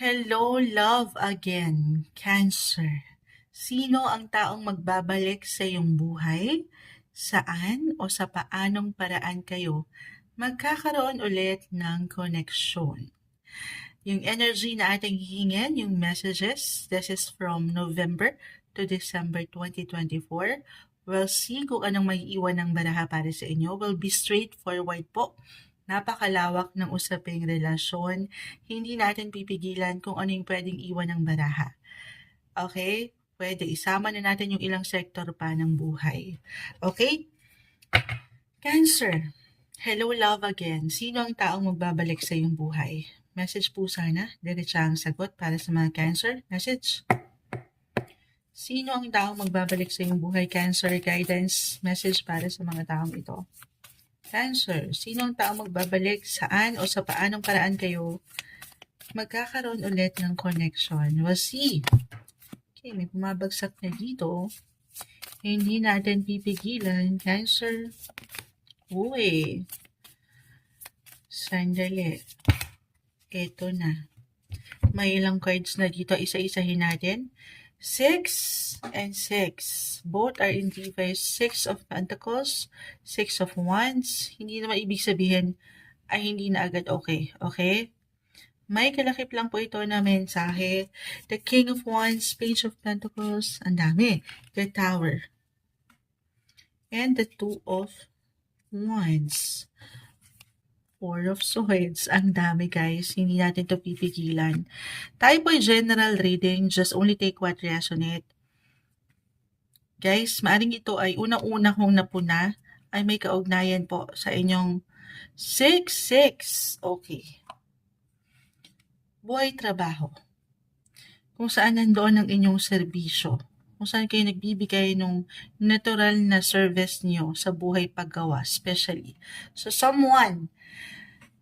Hello, love again, Cancer. Sino ang taong magbabalik sa iyong buhay? Saan o sa paanong paraan kayo magkakaroon ulit ng koneksyon? Yung energy na ating hihingin, yung messages, this is from November to December 2024. We'll see kung anong may iwan ng baraha para sa inyo. Will be straightforward po. Napakalawak ng usaping relasyon. Hindi natin pipigilan kung ano yung pwedeng iwan ng baraha. Okay? Pwede isama na natin yung ilang sektor pa ng buhay. Okay? Cancer. Hello love again. Sino ang taong magbabalik sa iyong buhay? Message po sana. Diretsang sagot para sa mga cancer. Message. Sino ang taong magbabalik sa iyong buhay? Cancer guidance message para sa mga taong ito. Cancer. Sino ang taong magbabalik? Saan o sa paanong paraan kayo magkakaroon ulit ng connection? We'll see. Okay, may bumabagsak na dito. Hindi natin pipigilan. Cancer. Uy. Sandali. Ito na. May ilang cards na dito. Isa-isahin natin. Six and six. Both are in reverse. Six of Pentacles, Six of Wands. Hindi naman ibig sabihin ay hindi na agad okay. Okay? May kalakip lang po ito na mensahe. The King of Wands, Page of Pentacles. Ang dami. The Tower. And the Two of Wands. Four of Swords. Ang dami guys. Hindi natin to pipigilan. Tayo po general reading. Just only take what resonate. Guys, maaring ito ay unang-una kong napuna ay may kaugnayan po sa inyong 6-6. Okay. Buhay trabaho. Kung saan nandoon ang inyong serbisyo. Kung saan kayo nagbibigay ng natural na service niyo sa buhay paggawa, especially. So, someone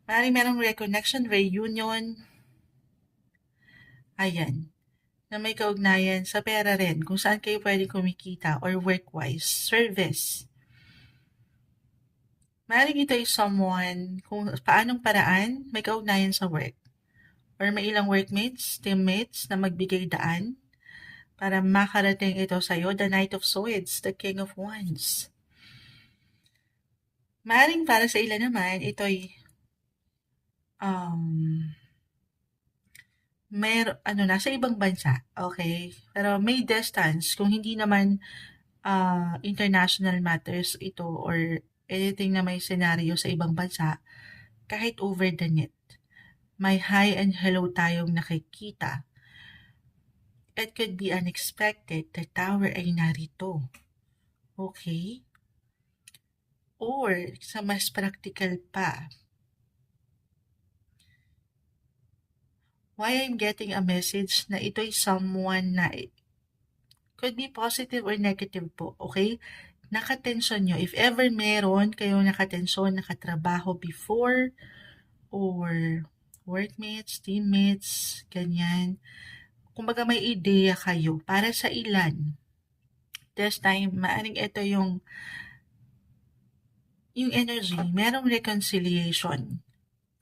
Maring merong reconnection, reunion. Ayan. Na may kaugnayan sa pera rin, kung saan kayo pwedeng kumikita or work-wise, service. Maring ito ay someone, kung paanong paraan, may kaugnayan sa work. Or may ilang workmates, teammates na magbigay daan para makarating ito sa'yo, the Knight of Swords, the King of Wands. Maring para sa ilan naman, ito ay um, mer ano nasa ibang bansa, okay? Pero may distance kung hindi naman uh, international matters ito or anything na may scenario sa ibang bansa, kahit over the net. May hi and hello tayong nakikita. It could be unexpected. The tower ay narito. Okay? Or, sa mas practical pa, why I'm getting a message na ito'y someone na could be positive or negative po, okay? Nakatensyon nyo. If ever meron kayong nakatensyon, nakatrabaho before, or workmates, teammates, ganyan. Kumbaga may ideya kayo para sa ilan. This time, maaring ito yung yung energy, merong reconciliation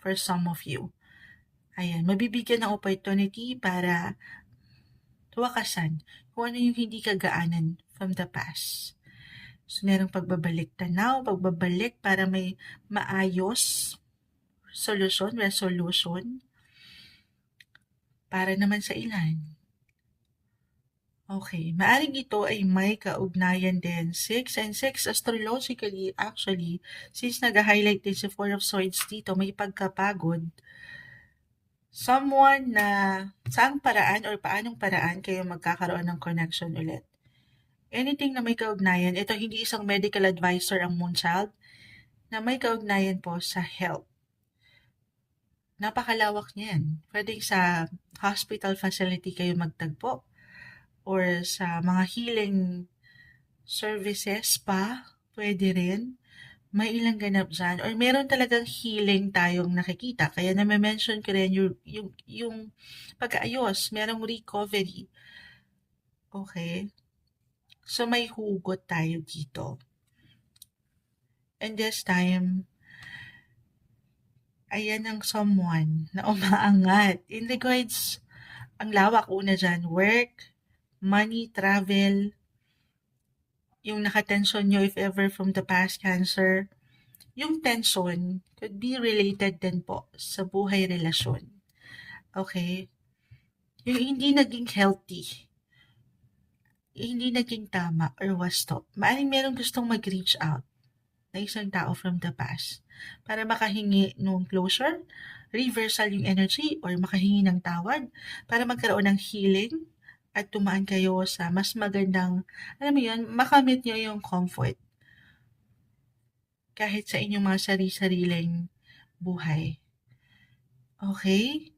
for some of you. Ayan, mabibigyan ng opportunity para tuwakasan kung ano yung hindi kagaanan from the past. So, merong pagbabalik tanaw, pagbabalik para may maayos solusyon, resolution para naman sa ilan. Okay, maaring ito ay may kaugnayan din. 6 and 6 astrologically, actually, since nag-highlight din si Four of Swords dito, may pagkapagod someone na saang paraan or paanong paraan kayo magkakaroon ng connection ulit. Anything na may kaugnayan, ito hindi isang medical advisor ang Moonchild, na may kaugnayan po sa health. Napakalawak niyan. Pwede sa hospital facility kayo magtagpo or sa mga healing services pa, pwede rin may ilang ganap dyan or meron talagang healing tayong nakikita. Kaya na-mention ko rin yung, yung, yung pag-aayos, merong recovery. Okay? So, may hugot tayo dito. And this time, ayan ang someone na umaangat in regards ang lawak una dyan, work, money, travel, yung nakatension nyo if ever from the past cancer, yung tension could be related din po sa buhay relasyon. Okay? Yung hindi naging healthy, hindi naging tama or wasto. Maaring merong gustong mag-reach out na isang tao from the past para makahingi ng closure, reversal yung energy, or makahingi ng tawad para magkaroon ng healing at tumaan kayo sa mas magandang, alam mo yun, makamit nyo yung comfort kahit sa inyong mga sari-sariling buhay. Okay?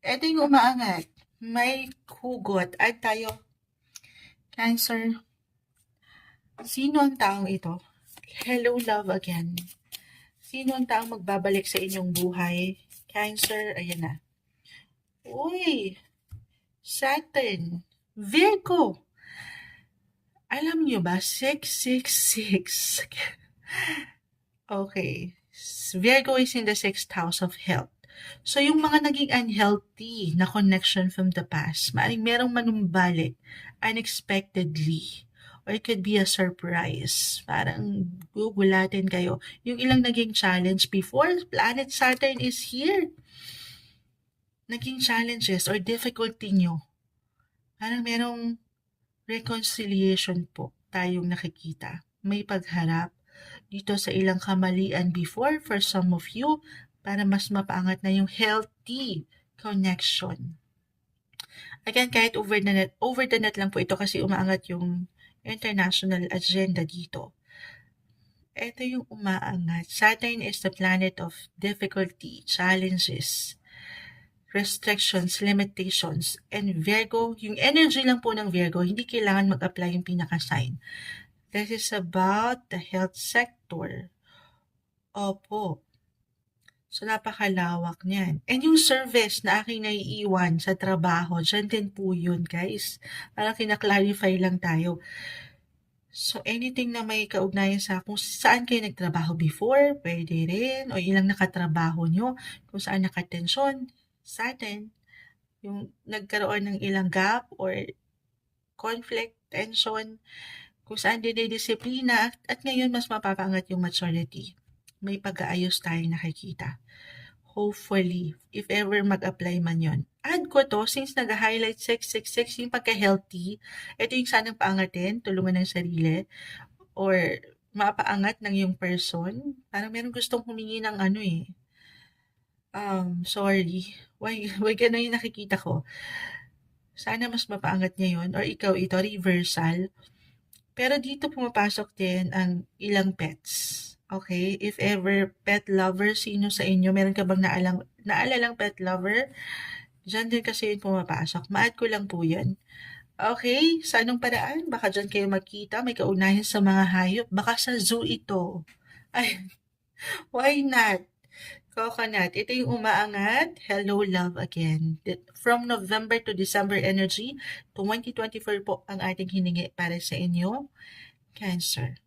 Ito yung umaangat. May hugot. At tayo, Cancer. Sino ang taong ito? Hello, love again. Sino ang taong magbabalik sa inyong buhay? Cancer, ayan na. Uy, Saturn, Virgo. Alam nyo ba, 666. okay. Virgo is in the sixth house of health. So, yung mga naging unhealthy na connection from the past, maaaring merong manumbalik unexpectedly. Or it could be a surprise. Parang gugulatin kayo. Yung ilang naging challenge before, planet Saturn is here. Naging challenges or difficulty nyo. Parang merong reconciliation po tayong nakikita. May pagharap dito sa ilang kamalian before for some of you para mas mapaangat na yung healthy connection. Again, kahit over the net, over the net lang po ito kasi umaangat yung international agenda dito. Ito yung umaangat. Saturn is the planet of difficulty, challenges, restrictions, limitations, and Virgo, yung energy lang po ng Virgo, hindi kailangan mag-apply yung pinaka-sign. This is about the health sector. Opo. So, napakalawak niyan. And yung service na aking naiiwan sa trabaho, dyan din po yun, guys. Parang kinaklarify lang tayo. So, anything na may kaugnayan sa kung saan kayo nagtrabaho before, pwede rin. O ilang nakatrabaho nyo, kung saan nakatensyon, sa atin, yung nagkaroon ng ilang gap or conflict, tension, kung saan dinidisiplina at ngayon mas mapapangat yung maturity. May pag-aayos tayong nakikita. Hopefully, if ever mag-apply man yon. Add ko to, since nag-highlight 666, yung pagka-healthy, ito yung sanang paangatin, tulungan ng sarili, or mapaangat ng yung person. Parang meron gustong humingi ng ano eh. Um, sorry. Why, why ganun yung nakikita ko? Sana mas mapaangat niya yun, or ikaw ito, reversal. Pero dito pumapasok din ang ilang pets. Okay? If ever pet lover, sino sa inyo, meron ka bang naalang, naalalang pet lover? Diyan din kasi yun pumapasok. Ma-add ko lang po yun. Okay? Sa anong paraan? Baka dyan kayo magkita, may kaunahin sa mga hayop. Baka sa zoo ito. Ay, why not? Coconut. Ito yung umaangat. Hello, love again. From November to December energy, 2024 po ang ating hiningi para sa inyo. Cancer.